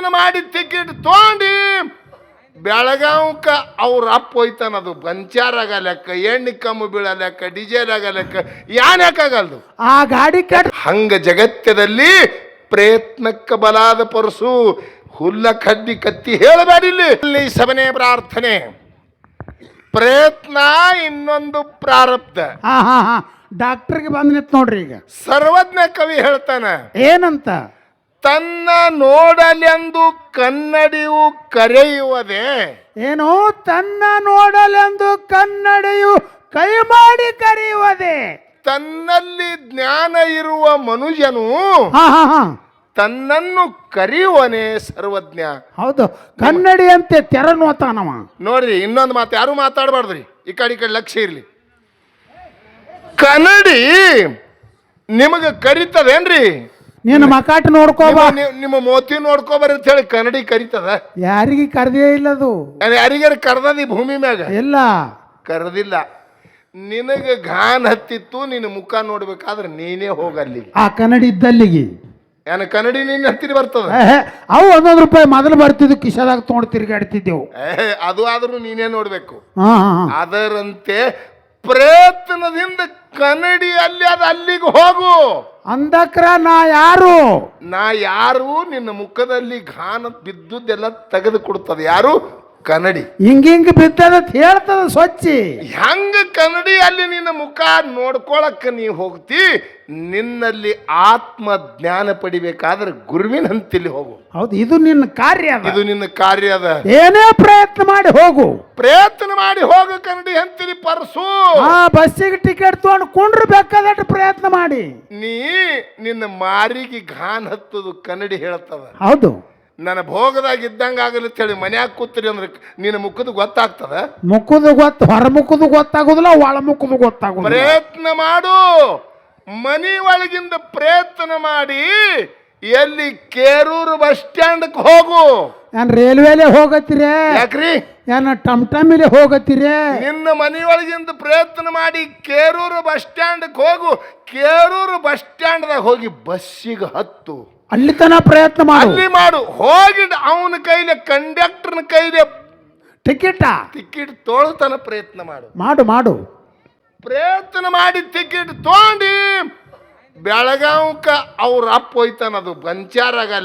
ಪ್ರಯತ್ನ ಮಾಡಿ ಟಿಕೆಟ್ ತೊಗೊಂಡು. ಬೆಳಗಾವ್ಕ ಅವ್ರ ಅಪ್ಪ ಹೋಯ್ತಾನ ಅದು. ಬಂಚಾರಾಗ ಲೆಕ್ಕ ಎಣ್ಣೆ ಕಮ್ಮು ಬೀಳ ಲೆಕ್ಕ ಡಿಜೆಲ್ ಆಗ ಲೆಕ್ಕ ಯಾನ್ಯಾಕಾಗಲ್ದು ಆ ಗಾಡಿ ಕೆಟ್ಟ ಹಂಗ ಜಗತ್ತದಲ್ಲಿ ಪ್ರಯತ್ನಕ್ಕ ಬಲಾದ ಪರಸು. ಹುಲ್ಲ ಕಡ್ಡಿ ಕತ್ತಿ ಹೇಳಬೇಡಿಲ್ಲಿ ಇಲ್ಲಿ. ಸಬನೇ ಪ್ರಾರ್ಥನೆ. ಪ್ರಯತ್ನ ಇನ್ನೊಂದು ಪ್ರಾರಬ್ಧ. ಹಾ ಹಾ ಹಾ ಡಾಕ್ಟರ್ಗೆ ಬಂದ್ ನಿಂತ್ ನೋಡ್ರಿ ಈಗ. ಸರ್ವಜ್ಞ ಕವಿ ಹೇಳ್ತಾನ ಏನಂತ? ತನ್ನ ನೋಡಲೆಂದು ಕನ್ನಡಿಯು ಕರೆಯುವುದೇ? ಏನು ತನ್ನ ನೋಡಲೆಂದು ಕನ್ನಡಿಯು ಕೈ ಮಾಡಿ ಕರೆಯುವುದೇ? ತನ್ನಲ್ಲಿ ಜ್ಞಾನ ಇರುವ ಮನುಷ್ಯನು ಹಾ ಹಾ ಹಾ. ತನ್ನನ್ನು ಕರೆಯುವನೇ ಸರ್ವಜ್ಞ. ಹೌದು ಕನ್ನಡಿ ಅಂತೆ ತೆರ ನೋತಾನವ ನೋಡ್ರಿ ಇನ್ನೊಂದು ಮಾತು ಯಾರು ಮಾತಾಡಬಾರ್ದ್ರಿ. ಈ ಕಡೆ ಈ ಕಡೆ ಲಕ್ಷ್ಯ ಇರಲಿ. ಕನ್ನಡಿ ನಿಮಗೆ ಕರಿತದೇನ್ರಿ? ನೀನು ಮಕಾಟ್ ನೋಡ್ಕೋಬಾ ನಿಮ್ಮ- ಮೋತಿ ನೋಡ್ಕೋಬಾರ ಅಂತ ಹೇಳಿ ಕನ್ನಡಿ ಕರಿತದ? ಯಾರಿಗೆ ಕರೆದೇ ಇಲ್ಲದು ಯಾರಿಗಾರ ಕರ್ದದ ಈ ಭೂಮಿ ಮ್ಯಾಗ? ಇಲ್ಲ. ಕರೆದಿಲ್ಲ. ನಿನಗೆ ಘಾನ್ ಹತ್ತಿತ್ತು ನಿನ್ನ ಮುಖ ನೋಡ್ಬೇಕಾದ್ರೆ ನೀನೇ ಹೋಗಲ್ಲಿ. ಆ ಕನ್ನಡಿ ಇದ್ದಲ್ಲಿಗೆ. ಏನ ಕನ್ನಡಿ ನಿನ್ನ ಹತ್ತಿರ ಬರ್ತದ? ಏಹ್, ಅವು ಒಂದೊಂದು ರೂಪಾಯಿ ಮೊದಲು ಬರ್ತಿದ್ವು ಕಿಶದಾಗ ತೊಗೊಂಡು ತಿರುಗಾಡ್ತಿದ್ದೆವು. ಏ, ಅದು ಆದ್ರೂ ನೀನೇ ನೋಡ್ಬೇಕು. ಹಾ ಹಾ ಹಾ. ಅದರಂತೆ ಪ್ರಯತ್ನದಿಂದ ಕನ್ನಡಿ ಅಲ್ಲಿ ಅದು ಅಲ್ಲಿಗೆ ಹೋಗು. ಅಂದಕ್ರ ನಾ ಯಾರು? ನಾ ಯಾರು? ನಿನ್ನ ಮುಖದಲ್ಲಿ ಘಾನ ಬಿದ್ದುದೆಲ್ಲ ತೆಗೆದು ಕೊಡ್ತದೆ ಯಾರು? ಕನ್ನಡಿ. ಹಿಂಗ ಹಿಂಗ ಬಿದ್ದದ ಹೇಳ್ತದ ಸ್ವಚ್ಛಿ ಹೆಂಗ ಕನ್ನಡಿ ಅಲ್ಲಿ ನಿನ್ನ ಮುಖ ನೋಡ್ಕೊಳಕ್ಕೆ ನೀ ಹೋಗ್ತಿ? ನಿನ್ನಲ್ಲಿ ಆತ್ಮ ಜ್ಞಾನ ಪಡಿಬೇಕಾದ್ರೆ ಗುರುವಿನ ಹಂತಿಲಿ ಹೋಗು. ಹೌದು ಇದು ನಿನ್ನ ಕಾರ್ಯ ಅದ. ಇದು ನಿನ್ನ ಕಾರ್ಯ ಅದ. ಏನೇ ಪ್ರಯತ್ನ ಮಾಡಿ ಹೋಗು. ಪ್ರಯತ್ನ ಮಾಡಿ ಹೋಗು ಕನ್ನಡಿ ಹಂತಿಲಿ ಪರ್ಸು. ಆ ಬಸ್ಸಿಗೆ ಟಿಕೆಟ್ ತಗೊಂಡು ಕುಂಡ್ರು ಬೇಕಾದಷ್ಟು ಪ್ರಯತ್ನ ಮಾಡಿ. ನೀ ನಿನ್ನ ಮಾರಿಗೆ ಘಾನ್ ಹತ್ತದು ಕನ್ನಡಿ ಹೇಳ್ತದ. ಹೌದು. ನನ್ನ ಭೋಗದಾಗ ಇದ್ದಂಗ ಆಗಲಿ ಹೇಳಿ ಮನ್ಯಾಗ ಕೂತ್ರಿ ಅಂದ್ರೆ ನಿನ್ನ ಮುಖದ ಗೊತ್ತಾಗ್ತದ? ಮುಖದ ಗೊತ್ತ ಹೊರ ಮುಖದ ಗೊತ್ತಾಗುದಿಲ್ಲ ಒಳ ಮುಖದ ಗೊತ್ತಾಗುದಿಲ್ಲ. ಪ್ರಯತ್ನ ಮಾಡು. ಮನಿ ಒಳಗಿಂದ ಪ್ರಯತ್ನ ಮಾಡಿ ಎಲ್ಲಿ ಕೇರೂರು ಬಸ್ ಸ್ಟ್ಯಾಂಡ್ಗೆ ಹೋಗು. ನಾನು ರೈಲ್ವೆಲೆ ಹೋಗತ್ತೀರಿ? ಯಾಕ್ರಿ? ನಾನು ಟಮ್ ಟಮ್ಮಿಲೆ ಹೋಗತ್ತೀರೇ? ನಿನ್ನ ಮನೆಯೊಳಗಿಂದ ಪ್ರಯತ್ನ ಮಾಡಿ ಕೇರೂರು ಬಸ್ ಸ್ಟ್ಯಾಂಡ್ಗೆ ಹೋಗು. ಕೇರೂರು ಬಸ್ ಸ್ಟ್ಯಾಂಡ್ದಾಗ ಹೋಗಿ ಬಸ್ಸಿಗೆ ಹತ್ತು. ಅಲ್ಲಿ ತನ ಪ್ರಯತ್ನ ಮಾಡಿ. ಅಲ್ಲಿ ಮಾಡು. ಹೋಗಿ ಅವನ ಕೈಲಿ ಕಂಡಕ್ಟರ್ನ ಕೈಲಿ ಟಿಕೆಟ ಟಿಕೆಟ್ ತೋಳ್ತನ ಪ್ರಯತ್ನ ಮಾಡು. ಮಾಡು ಮಾಡು. ಪ್ರಯತ್ನ ಮಾಡಿ ಟಿಕೆಟ್ ತೊಗೊಂಡು. ಬೆಳಗಾವ್ಕ ಅವ್ರ ಅಪ್ಪ ಹೋಯ್ತಾನ ಅದು.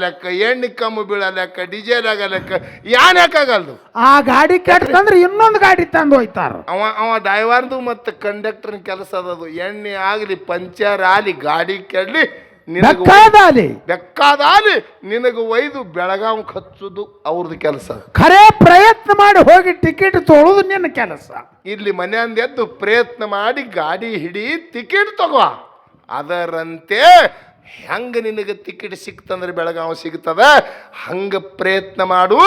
ಲೆಕ್ಕ ಎಣ್ಣೆ ಕಮ್ಮಿ ಬೀಳಲಕ್ಕ ಡಿಜೇಲ್ ಡಿಜೆಲ್ ಯಾನ್ ಯಾಕಾಗಲ್ದು ಆ ಗಾಡಿ ಕೆಟ್ಟಂದ್ರೆ ಇನ್ನೊಂದು ಗಾಡಿ ತಂದು ಹೋಯ್ತಾರ. ಅವ ಅವ ಡೈವರ್ದು ಮತ್ತು ಕಂಡಕ್ಟರ್ನ ಕೆಲಸ ಅದದು ಎಣ್ಣೆ ಆಗಲಿ ಪಂಚರ್ ಆಗಲಿ ಗಾಡಿ ಕೆಡ್ಲಿ. ನಿನಗೆ ಬೆಕ್ಕಾದ ಅಲ್ಲಿ ಬೆಕ್ಕಾದಾಲಿ ನಿನಗೆ ಒಯ್ದು ಬೆಳಗಾವ್ ಹಚ್ಚುದು ಅವ್ರದ್ದು ಕೆಲಸ. ಖರೆ ಪ್ರಯತ್ನ ಮಾಡಿ ಹೋಗಿ ಟಿಕೆಟ್ ತೊಗೊಳೋದು ನಿನ್ನ ಕೆಲಸ. ಇಲ್ಲಿ ಮನೆಯಿಂದ ಎದ್ದು ಪ್ರಯತ್ನ ಮಾಡಿ ಗಾಡಿ ಹಿಡಿ ಟಿಕೆಟ್ ತಗೋ. ಅದರಂತೆ ಹೆಂಗ ನಿನಗೆ ಟಿಕೆಟ್ ಸಿಕ್ತಂದ್ರೆ ಬೆಳಗಾವ್ ಸಿಗ್ತದ? ಹಂಗ ಪ್ರಯತ್ನ ಮಾಡು.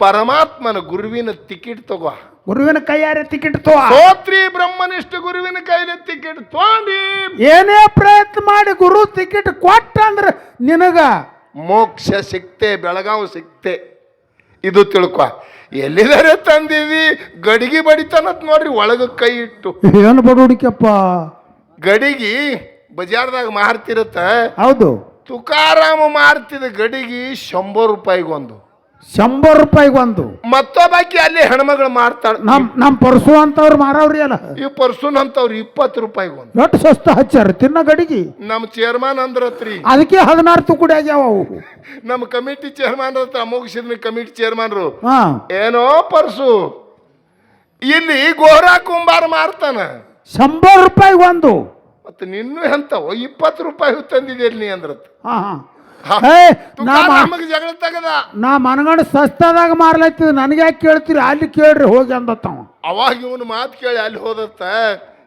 ಪರಮಾತ್ಮನ ಗುರುವಿನ ಟಿಕೆಟ್ ತಗೋ. ಗುರುವಿನ ಕೈಯಾರೆ ಟಿಕೆಟ್ ತಗೋ. ಸೋತ್ರಿ ಬ್ರಹ್ಮನಿಷ್ಠ ಗುರುವಿನ ಕೈಲಿ ಟಿಕೆಟ್ ತೋಂಡಿ ಏನೇ ಪ್ರಯತ್ನ ಮಾಡಿ ಗುರು ಟಿಕೆಟ್ ಕೊಟ್ಟ ಅಂದ್ರೆ ನಿನಗ ಮೋಕ್ಷ ಸಿಕ್ತೆ ಬೆಳಗಾವ್ ಸಿಕ್ತೆ. ಇದು ತಿಳ್ಕೊ. ಎಲ್ಲಿದಾರೆ ತಂದೀವಿ ಗಡಿಗೆ ಬಡಿತಾನತ್ ನೋಡ್ರಿ ಒಳಗ ಕೈ ಇಟ್ಟು. ಏನು ಬಡುಡಿಕಪ್ಪ ಗಡಿಗಿ ಬಜಾರ್ದಾಗ ಮಾರ್ತಿರತ್ತ. ಹೌದು. ತುಕಾರಾಮ ಮಾರ್ತಿದ ಗಡಿಗಿ ಶಂಬರ್ ರೂಪಾಯಿಗೊಂದು. ಶಂಬರ್ ರೂಪಾಯಿಗೆ ಒಂದು. ಮತ್ತೊಬ್ಬಾಕಿ ಅಲ್ಲಿ ಹೆಣ್ಮಗಳು ಮಾರ್ತಾಳ. ನಮ್ ನಮ್ ಪರ್ಸು ಅಂತವ್ರು ಮಾರವ್ರಿ ಅಲ್ಲ. ಈ ಪರ್ಸುನ್ ಅಂತವ್ರು ಇಪ್ಪತ್ತು ರೂಪಾಯಿಗೆ ಒಂದು. ದೊಡ್ಡ ಸಸ್ತ ಹಚ್ಚಾರ ತಿನ್ನ ಗಡಿಗೆ. ನಮ್ಮ ಚೇರ್ಮನ್ ಅಂದ್ರತ್ರಿ. ಅದಕ್ಕೆ ಹದಿನಾರು ತುಕುಡಿ ಆಗ್ಯಾವ ಅವು. ನಮ್ಮ ಕಮಿಟಿ ಚೇರ್ಮನ್ ಹತ್ರ ಮುಗಿಸಿದ ಕಮಿಟಿ ಚೇರ್ಮನ್ರು ಹಾ. ಏನೋ ಪರ್ಸು. ಇಲ್ಲಿ ಗೋರಾ ಕುಂಬಾರ ಮಾರ್ತಾನ. ಶಂಬರ್ ರೂಪಾಯಿಗೆ ಒಂದು. ಮತ್ತೆ ನಿನ್ನೂ ಎಂತವ ಇಪ್ಪತ್ತು ರೂಪಾಯಿ ತಂದಿದ್ದೀರಿ ನೀ ಅಂದ್ರತ್. ಹಾ ಹಾ. ನಮಗೆ ಜಗಳ ತಗದ. ನಾ ಮನಗಂಡ ಸಸ್ತಾದಾಗ ಮಾರ್ಲತ್ತಿದ್ ನನಗೆ ಯಾಕೆ ಕೇಳ್ತೀರಿ? ಅಲ್ಲಿ ಕೇಳ್ರಿ ಹೋಗಿ ಅಂದತ್ತವ ಅವಾಗ ಇವನು ಮಾತು ಕೇಳಿ ಅಲ್ಲಿ ಹೋದತ್ತ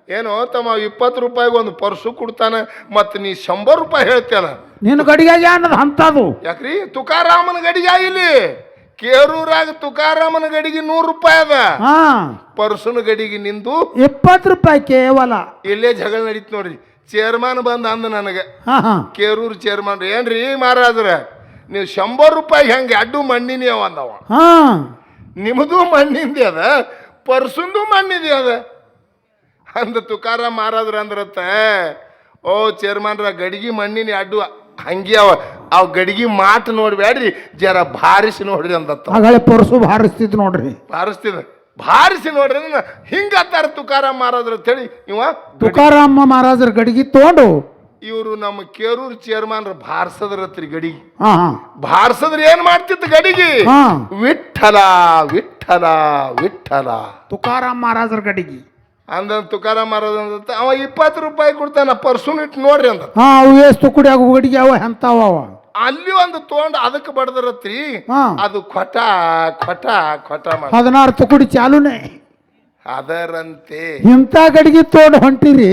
ಏನೋ ತಮ್ಮ ಇಪ್ಪತ್ತು ರೂಪಾಯಿಗೆ ಒಂದು ಪರ್ಸು ಕೊಡ್ತಾನೆ ಮತ್ತೆ ನೀ ಶಂಬರ್ ರೂಪಾಯಿ ಹೇಳ್ತೇನ ನಿನ್ನ ಗಡಿಗೆ ಅನ್ನೋದು ಅಂತದು ಯಾಕ್ರಿ? ತುಕಾರಾಮನ ಗಡಿಗೆ ಇಲ್ಲಿ. ಕೇರೂರಾಗ ತುಕಾರಾಮನ ಗಡಿಗೆ ನೂರು ರೂಪಾಯಿ ಅದ. ಪರ್ಸುನ ಗಡಿಗೆ ನಿಂದು ಇಪ್ಪತ್ತು ರೂಪಾಯಿ ಕೇವಲ. ಇಲ್ಲೇ ಜಗಳ ನಡೀತು ನೋಡ್ರಿ. ಚೇರ್ಮನ್ ಬಂದ ಅಂದ ನನಗೆ. ಕೇರೂರ್ ಹಾ. ಕೇರೂರು ಚೇರ್ಮನ್ ಏನ್ರಿ ಮಹಾರಾಜ್ರ ನೀವು ಶಂಬರ್ ರೂಪಾಯಿ ಹೆಂಗೆ ಅಡ್ಡು ಮಣ್ಣಿನಿ ಅವ ಅಂದವ. ಹಾ. ನಿಮ್ಮದು ಮಣ್ಣಿಂದಿ ಅದ ಪರ್ಸುಂದು ಮಣ್ಣಿದೆ ಅದ. ಅಂದ ತುಕಾರ ಮಾರಾದ್ರ ಅಂದ್ರತ್ತ ಓ ಚೇರ್ಮನ್ರ ಗಡಿಗೆ ಮಣ್ಣಿನ ಅಡ್ಡು ಹಂಗೆ ಅವ. ಅವ್ ಗಡಿಗೆ ಮಾತು ನೋಡ್ಬೇಡ್ರಿ ಜರ ಭಾರಿಸಿ ನೋಡ್ರಿ ಅಂದತ್ತ. ಪರ್ಸು ಭಾರಿಸ್ತಿದ್ ನೋಡ್ರಿ. ಭಾರಿಸ್ತಿದ. ಭಾರಿಸಿ ನೋಡ್ರಿ ಹಿಂಗ ಅತ್ತಾರ ತುಕಾರಾಮ್ ಮಾರಾದ್ರ ಅಂತೇಳಿ ಇವ ತುಕಾರಾಮ ಮಹಾರಾಜರ ಗಡಿಗೆ ತಗೊಂಡು. ಇವರು ನಮ್ಮ ಕೇರೂರ್ ಚೇರ್ಮನ್ ಭಾರ್ಸದ್ರತ್ರಿ ಗಡಿಗೆ ಭಾರ್ಸದ್ರ ಏನ್ ಮಾಡ್ತಿತ್ತು ಗಡಿಗೆ? ಹಾ. ವಿಠಲ ವಿಠಲ ವಿಠಲ ತುಕಾರಾಮ್ ಮಹಾರಾಜರ ಗಡಿಗೆ. ಅಂದ ತುಕಾರಾಮ್ ಮಹಾರಾಜ ಅಂದತ್ತ ಅವ ಇಪ್ಪತ್ತು ರೂಪಾಯಿ ಕೊಡ್ತಾನ ಪರ್ಸುನ್ ಇಟ್ಟು ನೋಡ್ರಿ ಅಂದ. ಹಾ ಅವು ಎಷ್ಟು ಕುಡಿ ಆಗೋ ಗಡಿಗೆ ಅವ ಎಂತಾವ ಅವ. ಅಲ್ಲಿ ಒಂದು ತೊಗೊಂಡು ಅದಕ್ಕೆ ಬಡದಿರತ್ರಿ ಹಾ. ಅದು ಕೊಟ ಕೊಟ ಕೊಟ ಮಾಡ ಹದಿನಾರು ತುಕುಡಿ ಚಾಲುನೆ. ಅದರಂತೆ. ಇಂಥ ಗಡಿಗೆ ತಗೊಂಡು ಹೊಂಟಿರಿ.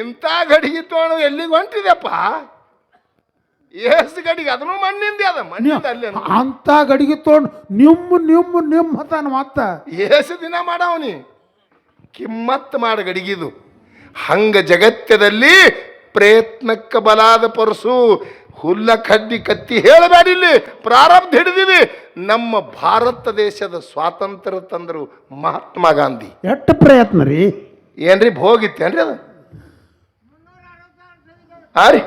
ಇಂಥ ಗಡಿಗೆ ತೊಗೊಂಡು ಎಲ್ಲಿಗೆ ಹೊಂಟಿದೆಪ್ಪ ಏಸ್ ಗಡಿಗೆ ಅದನ್ನು ಮಣ್ಣಿಂದ ಅದ ಮಣ್ಣಿಂದ ಅಲ್ಲಿ ಅಂಥ ಅಂತ ಗಡಿಗೆ ತೋಣ ನಿಮ್ಮ ನಿಮ್ಮ ನಿಮ್ಮ ಹತಾನ ಮತ್ತ ಏಸು ದಿನ ಮಾಡವನಿ. ಕಿಮ್ಮತ್ ಮಾಡ ಗಡಿಗಿದು. ಹಂಗ ಜಗತ್ತದಲ್ಲಿ ಪ್ರಯತ್ನಕ್ಕೆ ಬಲಾದ ಪರಸು. ಹುಲ್ಲ ಕಡ್ಡಿ ಕತ್ತಿ ಹೇಳಬೇಡಿ ಇಲ್ಲಿ. ಪ್ರಾರಬ್ಧ ಹಿಡಿದಿವಿ ನಮ್ಮ ಭಾರತ ದೇಶದ ಸ್ವಾತಂತ್ರ್ಯ ತಂದರು ಮಹಾತ್ಮ ಗಾಂಧಿ. ಎಷ್ಟು ಪ್ರಯತ್ನ ರೀ? ಏನ್ರಿ ಭೋಗಿತ್ತೇನ್ರಿ ಅದು? ಆ ರೀ.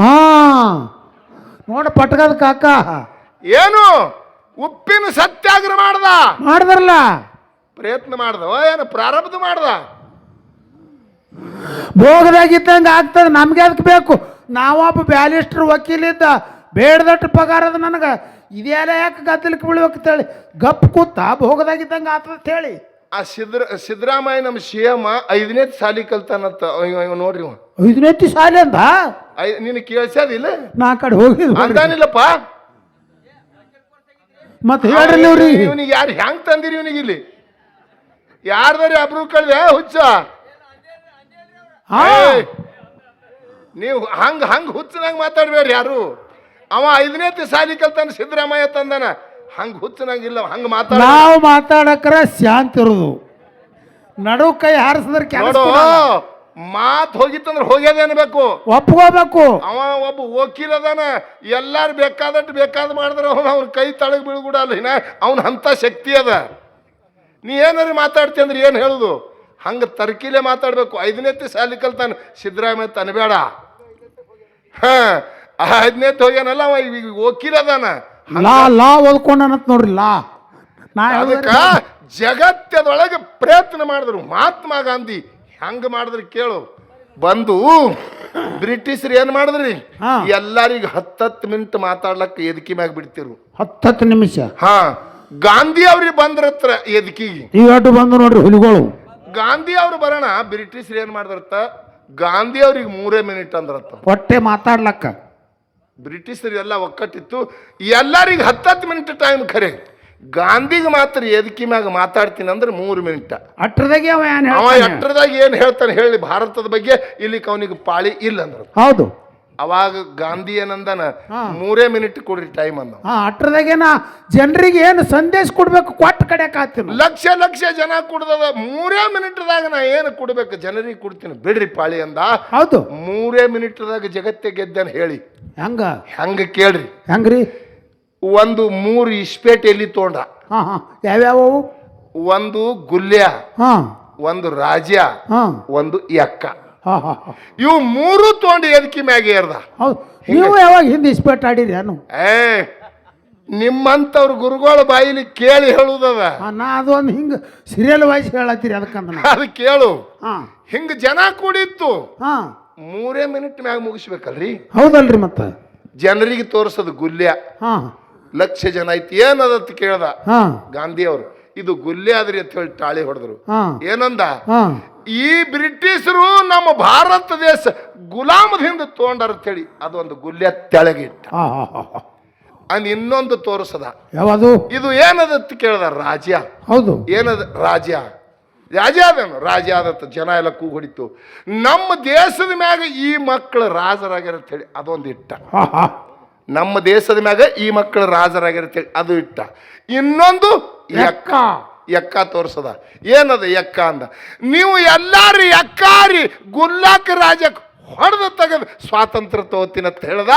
ಹಾ. ನೋಡ ಪಟ್ಕದ ಕಾಕ. ಏನು? ಉಪ್ಪಿನ ಸತ್ಯಾಗ್ರಹ ಮಾಡ್ದ. ಮಾಡಿದ್ರಲ್ಲ ಪ್ರಯತ್ನ ಮಾಡ್ದ ಏನು ಪ್ರಾರಬ್ಧ ಮಾಡ್ದ? ಭೋಗದಾಗಿದ್ದಂಗೆ ಆಗ್ತದೆ. ನಮ್ಗೆ ಅದಕ್ಕೆ ಬೇಕು? ನಾವೊಬ್ಬ ಬ್ಯಾಲಿಸ್ಟ್ರ್ ವಕೀಲಿದ್ದ ಬೇಡದಟ್ಟು ಪಗಾರ ಅದ ನನಗೆ. ಇದೆಲ್ಲ ಯಾಕೆ ಗದ್ದಲಿಕ್ಕೆ ಬೀಳ್ಬೇಕು ಅಂತೇಳಿ ಗಪ್ ಕೂತ ಭೋಗದಾಗಿದ್ದಂಗೆ ಆತದ ಅಂತ ಹೇಳಿ. ಆ ಸಿದ್ರ ಸಿದ್ದರಾಮಯ್ಯ ನಮ್ಮ ಸಿ ಎಂ ಐದನೇ ಸಾಲಿ ಕಲ್ತಾನಂತ. ಇವ ಇವ ನೋಡ್ರಿ ಇವ. ಐದನೇತಿ ಶಾಲೆ ಅಂದ? ಐ ನಿನ್ನ ಕೇಳ್ಸ್ಯಾದಿಲ್ಲ ನಾ ಆ ಕಡೆ ಹೋಗಿದ್ವಿ ಅಂತಾನಿಲ್ಲಪ್ಪ ಮತ್ತೆ ಹೇಳ್ರಿ ಇವನಿಗೆ ಯಾರು ಹೆಂಗ್ ತಂದಿರಿ ಇವನಿಗೆ ಇಲ್ಲಿ? ಯಾರ್ದಾರಿ ಅಬ್ರು ಕಳ್ದೆ? ಹುಚ್ಚ? ಹಾ! ನೀವು ಹಂಗೆ ಹಂಗೆ ಹುಚ್ಚನಾಗ ಮಾತಾಡ್ಬೇಡ್ರಿ ಯಾರು. ಅವ ಐದನೇ ಸಾಲಿ ಕಲ್ತಾನ ಸಿದ್ದರಾಮಯ್ಯ ತಂದನ. ಹಂಗ ಹುಚ್ಚನಾಗಿಲ್ಲ ಹಂಗ ಮಾತಾಡ. ನಾವು ಮಾತಾಡಕ್ರ ಶಾಂತಿ ಇರೋದು. ನಡು ಕೈ ಹಾರಿಸಿದ್ರೆ ಕೆಲಸ ನೋಡು ಮಾತು ಹೋಗಿತ್ತಂದ್ರೆ ಹೋಗ್ಯದ ಅನ್ಬೇಕು. ಒಪ್ಕೋಬೇಕು. ಅವ ಒಬ್ಬ ವಕೀಲ ಅದಾನ ಎಲ್ಲಾರು ಬೇಕಾದಟ್ಟು ಬೇಕಾದ ಮಾಡಿದ್ರೆ ಅವನು ಅವ್ನ ಕೈ ತಳಗ್ ಬೀಳ್ಬಿಡಲ್ಲ ಇನ್ನ ಅವನ ಅಂತ ಶಕ್ತಿ ಅದ. ನೀ ಏನಾರು ಮಾತಾಡ್ತಿ ಅಂದ್ರೆ ಏನು ಹೇಳುದು? ಹಂಗೆ ತರ್ಕಿಲೆ ಮಾತಾಡಬೇಕು. ಐದನೇತಿ ಸಾಲಿ ಕಲ್ತಾನ ಸಿದ್ದರಾಮಯ್ಯ ತನಬೇಡ. ಹಾ ಹದಿನೈದು ಹೋಗ್ಯಾನಲ್ಲ ಅವ ಈಗ ಲಾ ಲಾ ಓದ್ಕೊಂಡನತ್ ನೋಡ್ರಿ ಲಾ. ನಾ ಅದಕ್ಕ ಜಗತ್ತದೊಳಗೆ ಪ್ರಯತ್ನ ಮಾಡಿದ್ರು. ಮಹಾತ್ಮ ಗಾಂಧಿ ಹೆಂಗ್ ಮಾಡಿದ್ರು ಕೇಳು. ಬಂದು ಬ್ರಿಟಿಷರು ಏನ್ ಮಾಡಿದ್ರಿ? ಹಾ. ಎಲ್ಲರಿಗ ಹತ್ತತ್ತು ಮಿನಿಟ್ ಮಾತಾಡ್ಲಕ್ಕ ಎದಕಿ ಮ್ಯಾಗ ಬಿಡ್ತಿರು. ಹತ್ತತ್ತು ನಿಮಿಷ. ಹಾ ಗಾಂಧಿ ಅವ್ರಿಗೆ ಬಂದ್ರತ್ರ ಎದಕಿಗೆ. ಇವೆರಡು ಬಂದು ನೋಡ್ರಿ ಹುಲಿಗಳು. ಗಾಂಧಿ ಅವ್ರು ಬರೋಣ ಬ್ರಿಟಿಷರು ಏನ್ ಮಾಡಿದ್ರತ್ತ? ಗಾಂಧಿ ಅವ್ರಿಗೆ ಮೂರೇ ಮಿನಿಟ್ ಅಂದ್ರತ್ತ. ಹೊಟ್ಟೆ ಮಾತಾಡ್ಲಕ್ಕ. ಬ್ರಿಟಿಷರು ಎಲ್ಲ ಒಕ್ಕಟ್ಟಿತ್ತು. ಎಲ್ಲರಿಗೆ ಹತ್ತತ್ತು ಮಿನಿಟ್ ಟೈಮ್ ಖರೆ. ಗಾಂಧಿಗೆ ಮಾತ್ರ ಎದಕಿ ಮ್ಯಾಗ ಮಾತಾಡ್ತೀನಿ ಅಂದ್ರೆ ಮೂರು ಮಿನಿಟ್. ಅಟ್ರದಾಗೆ ಅವ ಏನ್ ಅವ ಹೇಳ್ತಾನೆ? ಏನ್ ಹೇಳ್ತಾನೆ ಹೇಳಿ ಭಾರತದ ಬಗ್ಗೆ ಇಲ್ಲಿ ಅವನಿಗೆ ಪಾಳಿ ಇಲ್ಲ ಅಂದ್ರೆ. ಹೌದು. ಅವಾಗ ಗಾಂಧಿ ಏನಂದನ ಮೂರೇ ಮಿನಿಟ್ ಕೊಡ್ರಿ ಟೈಮ್ ಅಂದ. ಅಟ್ರದಾಗೇನ ಜನರಿಗೆ ಏನು ಸಂದೇಶ ಕೊಡ್ಬೇಕು ಕೊಟ್ಟ ಕಡೆ ಕಾತೀನಿ ಲಕ್ಷ ಲಕ್ಷ ಜನ ಕುಡ್ದದ ಮೂರೇ ಮಿನಿಟ್ದಾಗ ನಾ ಏನು ಕೊಡ್ಬೇಕು ಜನರಿಗೆ ಕೊಡ್ತೀನಿ. ಬಿಡ್ರಿ ಪಾಳಿ ಅಂದ. ಹೌದು. ಮೂರೇ ಮಿನಿಟ್ದಾಗ ಜಗತ್ತೆ ಗೆದ್ದನ್ ಹೇಳಿ. ಹೆಂಗ? ಹೆಂಗ ಕೇಳ್ರಿ. ಹೆಂಗ್ರಿ? ಒಂದು ಮೂರು ಇಸ್ಪೇಟ್ ಎಲ್ಲಿ ತೊಗೊಂಡ ಯಾವ್ಯಾವವು? ಒಂದು ಗುಲ್ಯ ಹಾ. ಒಂದು ರಾಜ್ಯ ಹಾ. ಒಂದು ಎಕ್ಕ ಇವು ಮೂರು ತೊಗೊಂಡು ಎದಕಿ ಮ್ಯಾಗೆ ಏರ್ದ? ಹೌದು. ನೀವು ಯಾವಾಗ ಹಿಂದೆ ಇಸ್ಪೇಟ್ ಆಡಿರಿ ಏನು ಏ ನಿಮ್ಮಂಥವ್ರ ಗುರುಗಳ ಬಾಯಿಲಿ ಕೇಳಿ ಹೇಳುದದ. ನಾ ಅದು ಒಂದು ಹಿಂಗೆ ಸೀರಿಯಲ್ ವಾಯ್ಸ್ ಹೇಳತ್ತೀರಿ ಅದಕ್ಕಂತ ನಾ. ಅದು ಕೇಳು. ಹಾಂ. ಹಿಂಗ ಜನ ಕೂಡಿತ್ತು. ಹಾಂ. ಮೂರೇ ಮಿನಿಟ್ ಮ್ಯಾಗ ಮುಗಿಸ್ಬೇಕಲ್ರಿ? ಹೌದಲ್ರಿ ಮತ್ತೆ. ಜನರಿಗೆ ತೋರಿಸೋದು ಗುಲ್ಯ. ಹಾಂ. ಲಕ್ಷ ಜನ ಐತಿ. ಏನದ ಕೇಳ್ದ? ಹಾ. ಗಾಂಧಿ ಅವರು ಇದು ಗುಲ್ಲೆ ಆದ್ರಿ ಅಂತ ಹೇಳಿ ತಾಳಿ ಹೊಡೆದ್ರು. ಏನಂದ? ಈ ಬ್ರಿಟಿಷರು ನಮ್ಮ ಭಾರತ ದೇಶ ಗುಲಾಮದಿಂದ ತಗೊಂಡಾರ ಅಂತೇಳಿ ಅದೊಂದು ತೆಳಗಿಟ್ಟ ಗುಲ್ಲೆ ಹಾ ಅಂದ್ ಇನ್ನೊಂದು ತೋರಿಸದ. ಯಾವುದು? ಇದು ಏನದತ್ ಕೇಳ್ದ ರಾಜ ಹೌದು. ಏನದ? ರಾಜ್ಯ. ರಾಜ ಅದೇನು? ರಾಜ ಆದತ್ತ ಜನ ಎಲ್ಲ ಕೂಗ್ ಹೊಡಿತು. ನಮ್ಮ ದೇಶದ ಮ್ಯಾಗ ಈ ಮಕ್ಕಳು ರಾಜರಾಗ್ಯಾರ ಅಂತೇಳಿ ಅದೊಂದು ಇಟ್ಟ. ನಮ್ಮ ದೇಶದ ಮ್ಯಾಗ ಈ ಮಕ್ಕಳು ರಾಜರಾಗ್ಯಾರ ಅಂತೇಳಿ ಅದು ಇಟ್ಟ. ಇನ್ನೊಂದು ಎಕ್ಕ ಎಕ್ಕ ತೋರ್ಸದ. ಏನದ ಎಕ್ಕ ಅಂದ? ನೀವು ಎಲ್ಲಾರು ಎಕ್ಕಾರಿ ಗುಲ್ಲಾಕ ರಾಜಕ್ಕೆ ಹೊಡೆದು ತೆಗೆದು ಸ್ವಾತಂತ್ರ್ಯ ತೋತಿನ ಅಂತ ಹೇಳ್ದ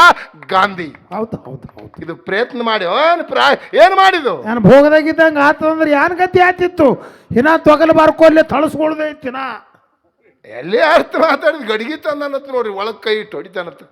ಗಾಂಧಿ. ಹೌದು ಹೌದು ಹೌದು. ಇದು ಪ್ರಯತ್ನ ಮಾಡಿ ಏನು ಪ್ರಾಯ ಏನು ಮಾಡಿದು ನಾನು ಭೋಗದಾಗಿದ್ದಂಗೆ ಆತಂದ್ರೆ ಏನ್ ಗತಿ ಆತಿತ್ತು? ಇನ್ನ ತೊಗಲು ಬಾರ್ಕೊಲ್ಲೇ ತಳಸ್ಕೊಳ್ದೆ ಇತ್ತಿನ ಎಲ್ಲಿ ಅರ್ಥ ಮಾತಾಡಿದ್? ಗಡಿಗೆ ತಂದನತ್ ನೋಡ್ರಿ ಒಳಗೆ ಕೈ ಇಟ್ಟು ಹೊಡಿತಾನತ್ತ